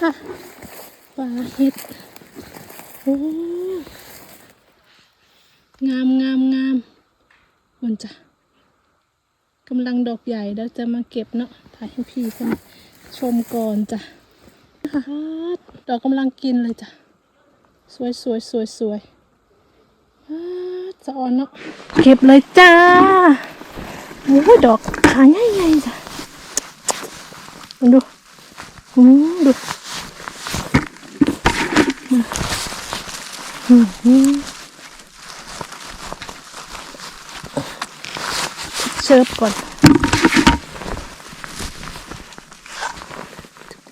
ค่ะปลาเห็ดโอ้งามงามงามมันจ้ะกำลังดอกใหญ่แล้วจะมาเก็บเนาะถ่ายให้พี่เพิ่นชมก่อนจ้ะดอกกำลังกินเลยจ้ะสวยสวยสวยสวยจะอ่อนเนาะเก็บเลยจ้าโอ้ดอกขาใหญ่ๆจ้ะดูอืมดูอืมอืม เชิบก่อน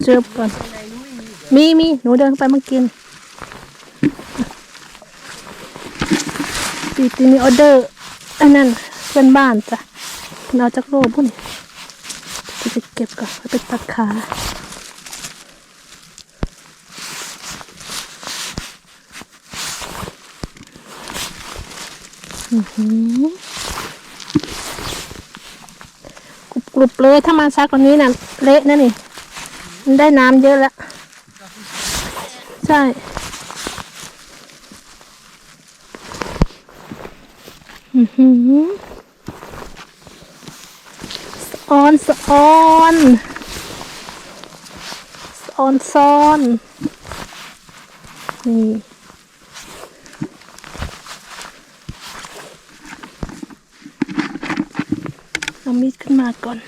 เชิบก่อน มีมีหนูเดินไปมื่อกี้ปีตีมีออเดอร์ อันนั้นเพื่อนบ้านจ้ะเราจากโลบุ่นจะเก็บก่อนเอาไปตัดขาอื้อหือ กรุบกรุบเลยถ้ามาช้ากว่านี้น่ะ เละนะนี่ มันได้น้ำเยอะแล้ว ใช่อือหือสอนสออนสออนซ้อนนี่เอามีด ขึ้นมาก่อน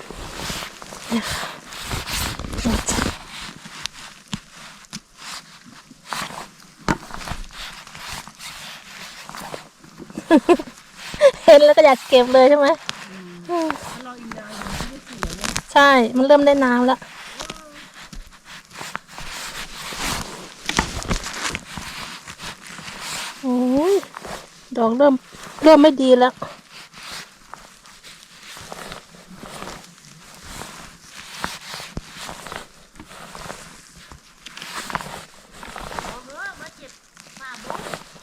เนี่ยค่ะนี่จ้ะเห็นแล้วก็อยากเก็บเลยใช่ไหมใช่ มันเริ่มได้น้ำแล้วโอ้ยดอกเริ่มเริ่มไม่ดีแล้ว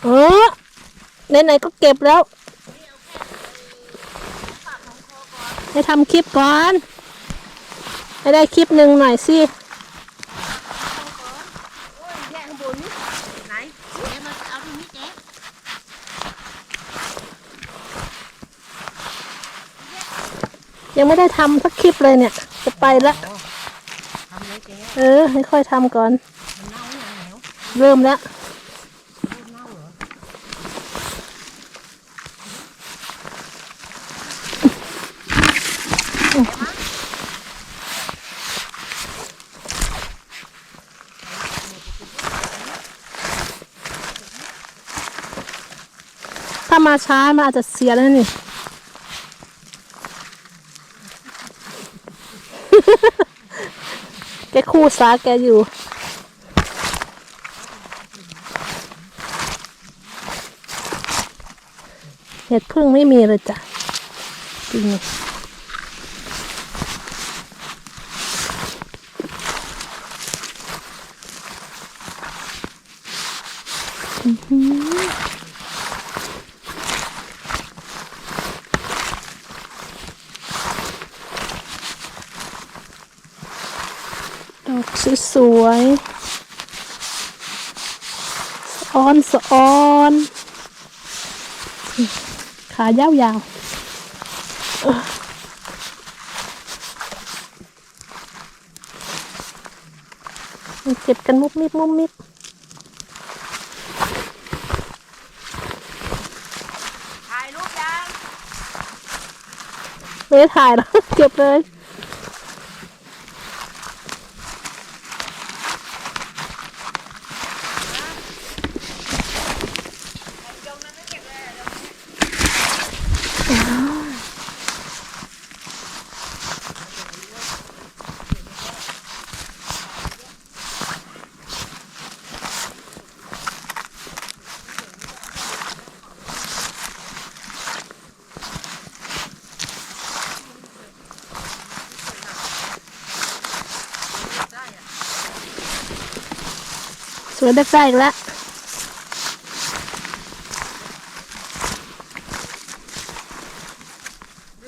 เออ ไหนๆก็เก็บแล้วให้ทำคลิปก่อน ให้ได้คลิปหนึ่งหน่อยสิแยกข้างบนนี่ไหนเจ๊มาเอาตรงนี้เจ๊ยังไม่ได้ทำสักคลิปเลยเนี่ย จะไปละทำเลยเจ๊เออให้ค่อยทำก่อนมันเน่าอย่างแล้วเริ่มแล้ว เน่าเหรอ ถ้า มาช้ามันอาจจะเสียแล้วนี่ แกคู่สาแกอยู่ เห็ดพึ่งไม่มีเลยจ้ะจริงอื้อหือดอก สวยๆสะออนสะออนขายาวๆเออมันเก็บกันมุบมิบมุบมิบถ่ายรูปยังไม่ได้ถ่ายแล้วเก็บเลยยงนั้นไม่เก็บเลย สวยได้ใจอีกแล้ว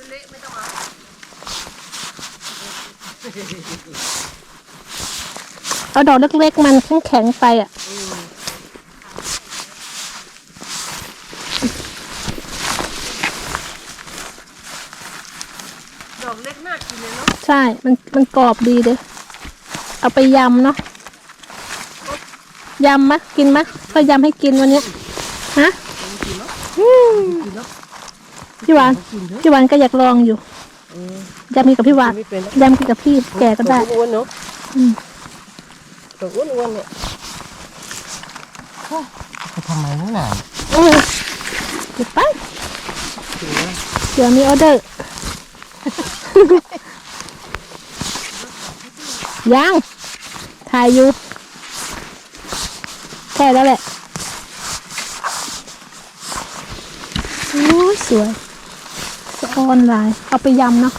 เละไม่ต้องเอาเอาดอกเล็กๆมันแข็งๆไปอะดอกเล็กมากกินเลยเนาะ ใช่ มันมันกรอบดีเด้อเอาไปยำเนาะ ยำมะกินมะก็ยำให้กินวันเนี้ยฮะอืมกินเนาะพี่หวานกินเถอะพี่หวานก็อยากลองอยู่เออยำกินกับพี่หวานไม่เป็นแล้วยำกินกับพี่แกก็ได้ดอกอ้วนๆเนาะอืมดอกอ้วนๆเนี่ยจะทำไมนั่นน่ะเออเดี๋ยวไปถึงว่าเดี๋ยวมีออเดอร์ยังถ่ายอยู่ แค่แล้วแหละโอ้ยสวยสะออนไลน์เอาไปยำเนาะ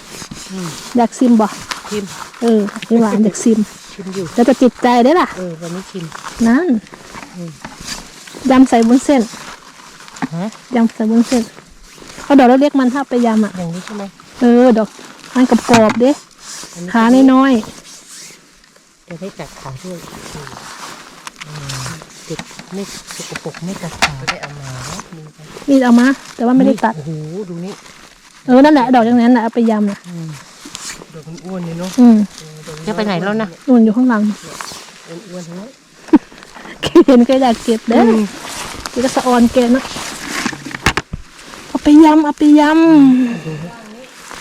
อืมอยากซิมบ่ชิมเออพี่หวานอยากซิมชิมอยู่แล้วจะจิตใจได้ล่ะ เออวันนี้ชิมนั่นอืมยำใส่บุ้นเส้นฮะยำใส่บุ้นเส้นเอาดอกเล็กๆมันถ้าเอาไปยำอะอย่างนี้ใช่ไหมเออดอกมันกรอบๆเด้อันนี้ขาน้อยจะได้กัดขาด้วยอืม เด็กไม่สกปรกไม่กัดขาได้เอามานี่เอามา แต่ว่าไม่ได้ตัด โอ้โหดูนี่เออนั่นแหละดอกอย่างนั้นแหละเอาไปยำนะดอกมันอ้วนเลยเนาะอืมจะไปไหนแล้วนะนู่นอยู่ข้างหลังอ้วนๆทั้งนั้นเห็นก็อยากเก็บเด้ออืมนี่ก็สะออนแกนะเอาไปยำเอาไปยดูนะ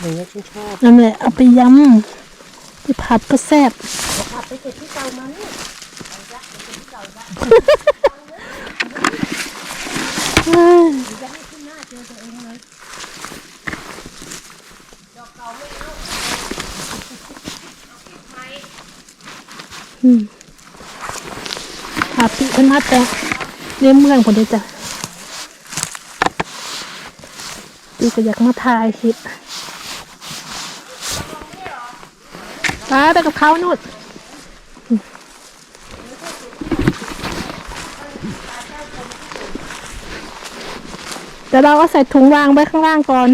อย่างเงี้ยฉันชอบำนั่นแหละเอาไปยำไปผัดก็แซ่บขับไปเก็บที่เก่ามานี่ อืมหาปีเพิ่นมาแต่เลี้ยงเมืองคนเดียวจ้ะดูก็อยากมาถ่ายคลิปไปไปกับเขานู่นอืมเดี๋ยวเราเอาใส่ถุงวางไว้ข้างล่างก่อน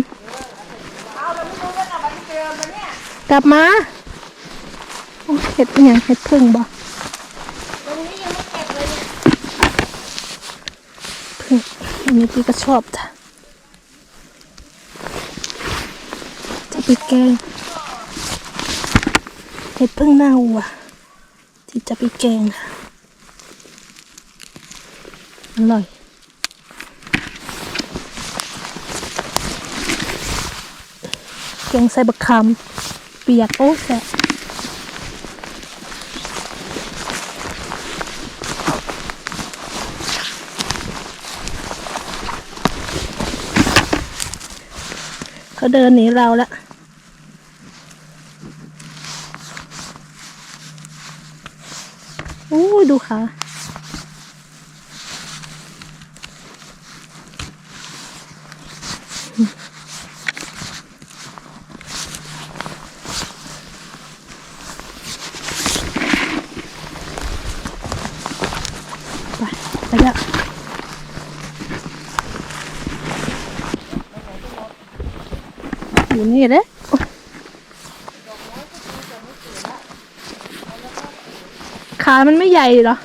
กลับมาโอ้เห็ดเป็นหยังเห็ดพึ่งบ่พึ่งอันนี้พี่ก็ชอบจ้ะจะไปแกงเห็ดพึ่งหน้าวัวที่จะไปแกงอร่อย แกงใส่บักคำเปียกโอ้แซ่บเขาเดินหนีเราละโอ้ดูขาไปไปแล้วอยู่นี่เลย ขามันไม่ใหญ่เหรอ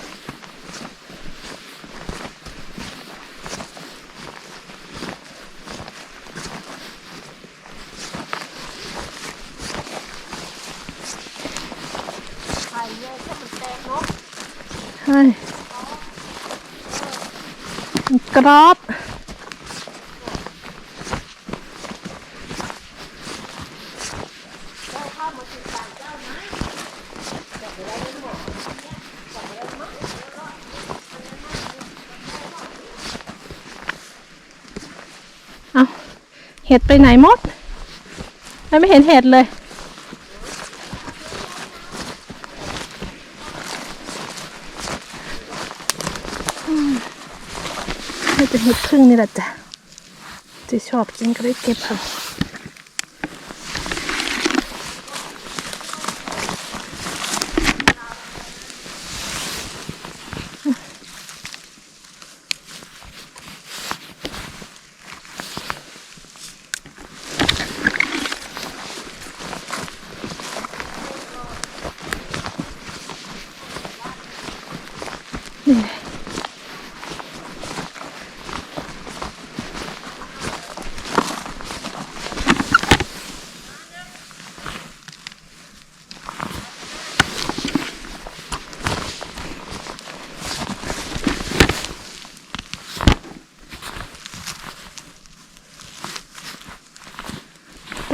ใช่มันกรอบ เอา เห็ดไปไหนหมดไม่เห็นเห็ดเลยนี่เป็นเห็ดพึ่งนี่แหละจ้ะจะชอบกินก็ได้เก็บเอา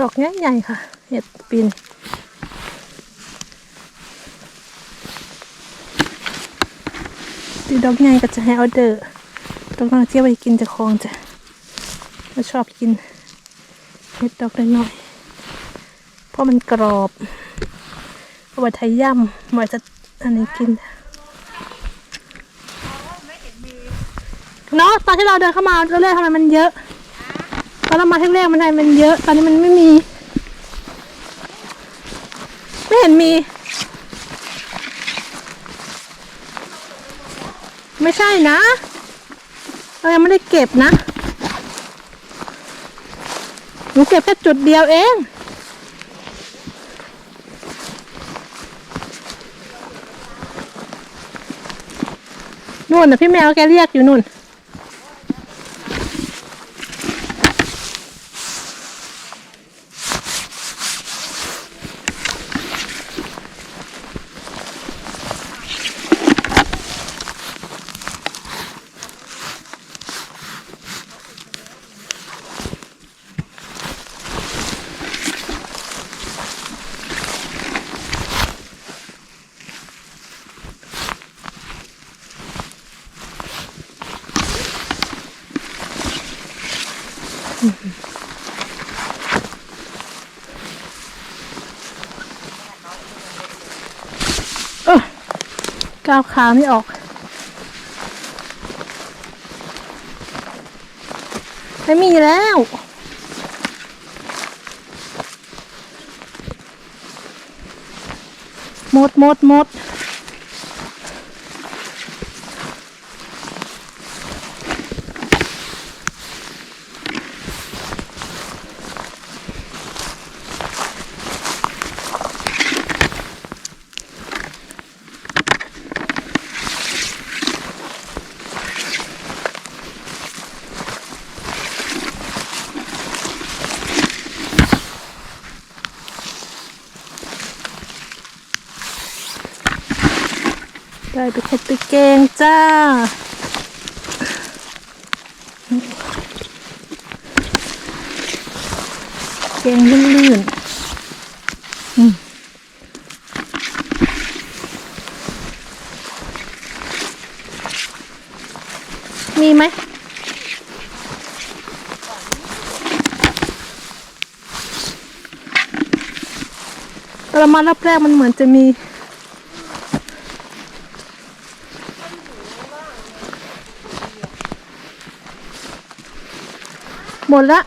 ดอกใหญ่ๆค่ะ เห็ดปีนตีดอกใหญ่ก็จะให้เออเดอร์ดอกน้อยเที่ยวไปกินจะคลองจะเราชอบกิน เห็ดดอกน้อยๆเพราะมันกรอบเอาไว้ไทยย่ำไว้จะอันนี้กินเนาะตอนที่เราเดินเข้ามาเราเรื่อยๆทำไมมันเยอะ อนเรามาแรกๆมันทำไมมันเยอะ ตอนนี้มันไม่มี ไม่เห็นมี ไม่ใช่นะเรายังไม่ได้เก็บนะหนูเก็บแค่จุดเดียวเองนู่นนะพี่แมวแกเรียกอยู่นู่น ก้าวขาไม่ออกไม่มีแล้วหมดหมดหมด ได้ไปเค็ดไปแกงจ้า แกงลื่นๆอืมมีไหมเรามารอบแรกมันเหมือนจะมี หมดละ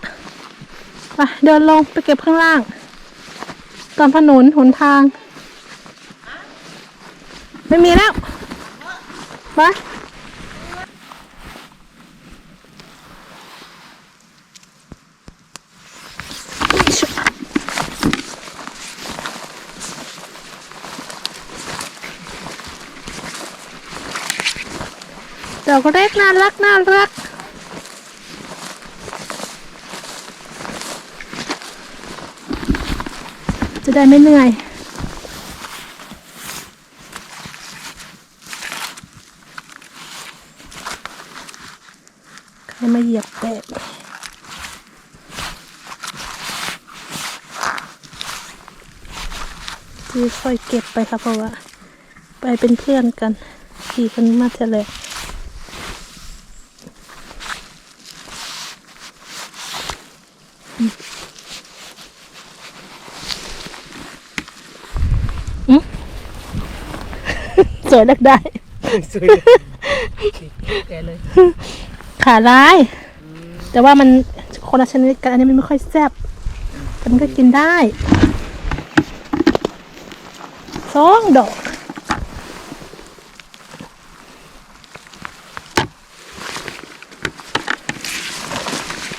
ไปเดินลงไปเก็บข้างล่าง ตามถนนหนทาง ไม่มีแล้วไปดอกเล็กน่ารักน่ารัก จะ ได้ไม่เหนื่อยใครมาเหยียบแตะที่ค่อยเก็บไปครับเพราะว่า ไปเป็นเพื่อนกันขี่คนมาเทเลย วยดักได้ สวยแกเลยขาลาย แต่ว่ามันคนละชนิดกันอันนี้มันไม่ค่อยแซ่บแต่มันก็กินได้สองดอก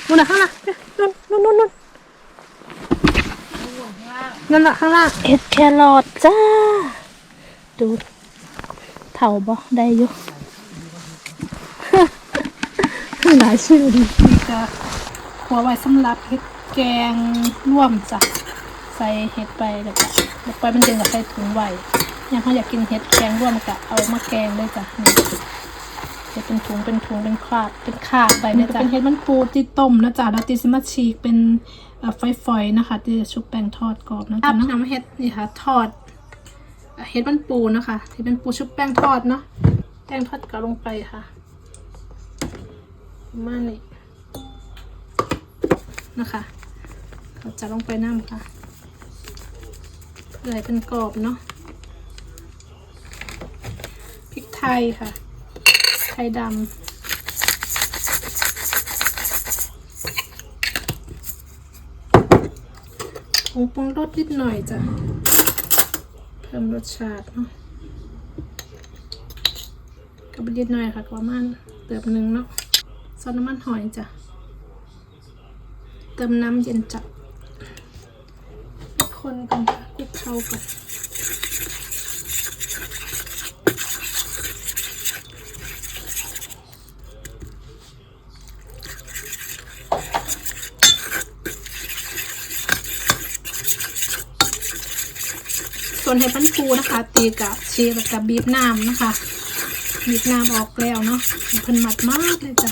นู่นนะข้างล่างนู่นนู่นนู่นนู่นนั่นแหละข้างล่างเห็ดแครอทจ้าดู เท่าบ่ได้อยู่หลายชื่อดีนี่จะหัวไว้สำหรับเห็ดแกงร่วมจ้ะใส่เห็ดไปแล้วก็แล้วไปมันเดือกับใส่ถุงไว้ยังเขาอยากกินเห็ดแกงร่วมก็เอามาแกงเลยจ้ะนี่จเป็นถุงเป็นถุงเป็นคราบเป็นขาดไปนะจ๊ะเป็นเห็ดมันปูที่ต้มนะจ๊ะแล้วตีสมาชีกเป็นไฟฝอยนะคะตีชุบแป้งทอดกรอบนะจ๊ะน้ำเห็ดนี่ค่ะทอด เห็ดมันปูนะคะที่เป็นปูชุบแป้งทอดเนาะแป้งทอดก็ลงไปค่ะประมาณนี้นะคะเราจะลงไปน้ำค่ะเพื่อให้เป็นกรอบเนาะพริกไทยค่ะ ไทยดำงปรุงรสนิดหน่อยจ้ะ เพิ่มรสชาติเนาะกับนิดหน่อยค่ะประมาณเติมหนึ่งเนาะซอสน้ำมันหอยจ้ะ เติมน้ำเย็นจัดคนกันค่ะคลุกเข้ากัน ส่วนเห็ดปันปูนะคะ ตีกับเชีสกับบีบน้ำนะคะ บีบน้ำออกแล้วเนาะเพิ่นมัดมากเลยจ้ะ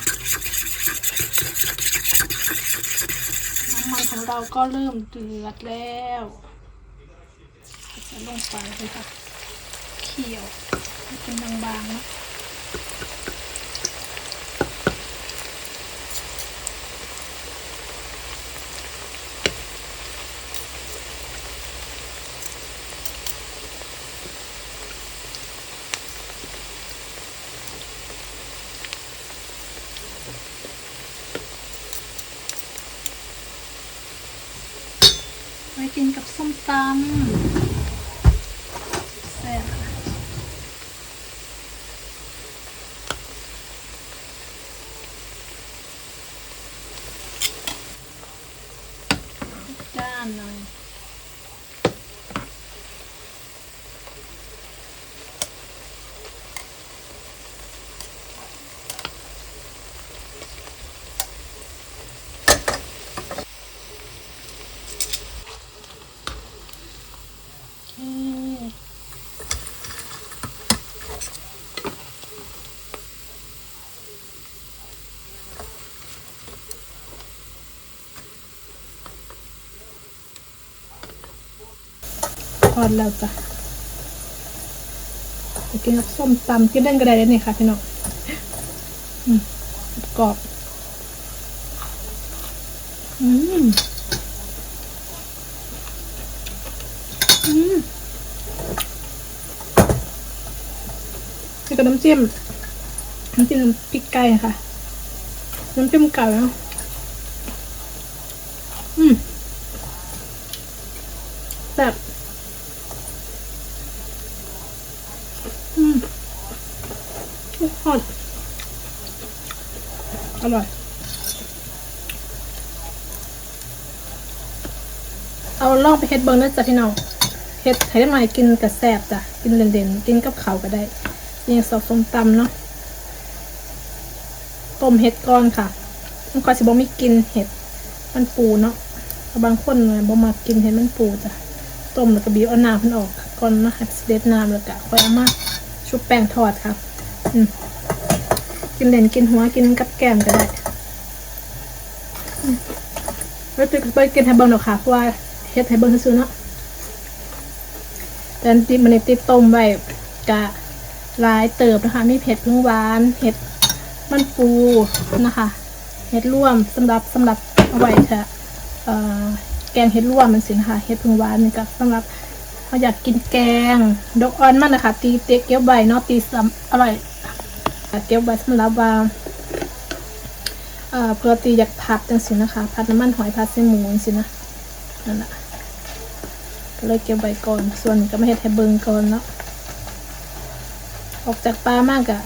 น้ำมันของเราก็เริ่มเดือดแล้วจะลงไปเลยค่ะเคี่ยวให้เป็นบางๆนะ ไว้กินกับส้มตำแซ่บค่ะด้านหน่อย โอเค ทอดแล้วจ้ะกินกับส้มตำกินเล่นก็ได้เลยนี่ค่ะพี่น้องอืมกรอบอืมอืมนี่ก็น้ำจิ้มน้ำจิ้มพริกไก่ค่ะ น้ำจิ้มไก่แล้วอืมแบบอืม ทอดอร่อย เอาล่องไปเฮ็ดเบิ้งนะจ๊ะพี่น้องเฮ็ดให้ได้หน่อยกินกับแซ่บจ้ะ กินเด่นๆ กินกับข้าวก็ได้ยังสอบส้มตำเนาะ ต้มเห็ดก่อนค่ะมันก็สิบ่มีกลินเห็ด มันปูเนาะบางคนเนี่ยบ่มากินเห็ดมันปูจ้ะ ต้มแล้วก็บีบเอาน้ำมันออกก่อนนะคะเด็ดน้ำแล้วก็ค่อยเอามาชุบแป้งทอดค่ะ อืม กินเด่นกินหัวกินกับแกล้มก็ได้อืมแล้วจะไปกินให้เบิ่งดอกค่ะเพราะว่าเฮ็ดให้เบิ่งซื่อเนาะแต่ที่มันติดต้มไว้กะลายเติบนะคะ มีเผ็ดพึ่งหวานเห็ดมันปูนะคะเห็ดร่วมสำหรับสำหรับเอาไว้เถอะเอ่แกงเห็ดร่วมมันสินะคะเห็ดพึ่งหวานนี่ก็สำหรับเขาอยากกินแกงดอกอ่อนมันนะคะตีเต็กเกี้ยวใบเนาะตีซ้ำอร่อย เกี้ยวใบสำหรับว่าเอ่อเพื่อตีอยากผัดจังสินะคะผัดน้ำมันหอยผัดเส้นหมูจังสินะนั่นแหละก็เลยเก็บไว้ก่อน ส่วนก็ไม่เห็ดให้เบิงก่อนเนาะออกจากปลามากอะ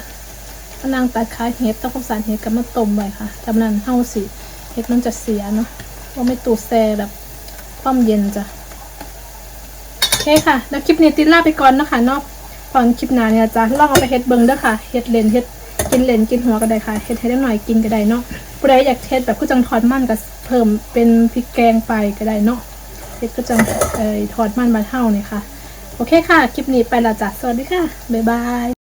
ก็นั่งตัดขายเห็ดต้องข้าวสารเห็ดกับมาต้มไว้ค่ะทำนั้นเท่าสิเห็ดมันจะเสียเนาะว่าไม่ตูดแซ่แบบความเย็นจ้ะโอเคค่ะ แล้วคลิปนี้ติดลาไปก่อนเนาะคะเนาะตอนคลิปหน้าเนี่ยจ้ะลองเอาไปเฮ็ดเบิงเด้อค่ะเฮ็ดเลนเฮ็ด กินเลนกินหัวก็ได้ค่ะเฮ็ดให้ได้หน่อยกินก็ได้เนาะผู้ใดอยากเฮ็ดแบบผู้จังทอดมันก็เพิ่มเป็นพริกแกงไปก็ได้เนาะเฮ็ดก็จังเอ่อทอดมันบาเท่านี่ค่ะ โอเคค่ะ คลิปนี้ไปละจ้ะสวัสดีค่ะ บ๊ายบาย